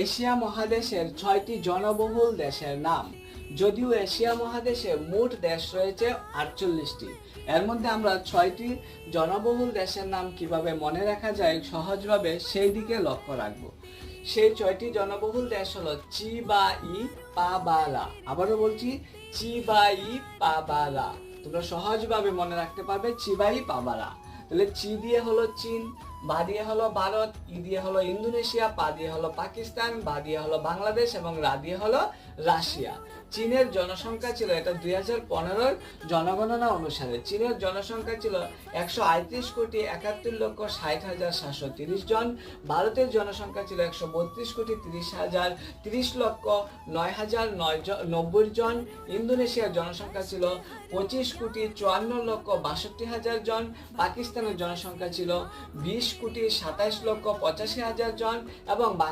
Asia মহাদেশের ছয়টি জনবহুল দেশের নাম। যদিও এশিয়া মহাদেশে মোট দেশ রয়েছে আটচল্লিশটি। এর মধ্যে আমরা ছয়টি জনবহুল দেশের নাম কীভাবে মনে রাখা যায় সহজভাবে সেই দিকে লক্ষ্য রাখব। সেই ছয়টি জনবহুল দেশ হলো চি বা ই পা বা লা আবারও বলছি চি বা ই পা বা লা তোমরা সহজভাবে মনে রাখতে পারবে চি বা ই পা বা লা তাহলে চি দিয়ে হলো চীন বা দিয়ে হলো ভারত, ই দিয়ে হলো ইন্দোনেশিয়া, পা দিয়ে হলো পাকিস্তান, বা দিয়ে হলো বাংলাদেশ এবং রা দিয়ে হলো রাশিয়া। চীনের জনসংখ্যা ছিল এটা দুই হাজার পনেরোর জনগণনা অনুসারে। চীনের জনসংখ্যা ছিল একশো আটত্রিশ কোটি একাত্তর লক্ষ ষাট হাজার সাতশো তিরিশ জন। ভারতের জনসংখ্যা ছিল একশো বত্রিশ কোটি তিরিশ হাজার তিরিশ লক্ষ নয় হাজার নয় নব্বই জন। ইন্দোনেশিয়ার জনসংখ্যা ছিল পঁচিশ কোটি চুয়ান্ন লক্ষ বাষট্টি হাজার জন। পাকিস্তানের জনসংখ্যা ছিল বিশ কোটি সাতাশ লক্ষ পঁচাশি হাজার জন এবং বাংলা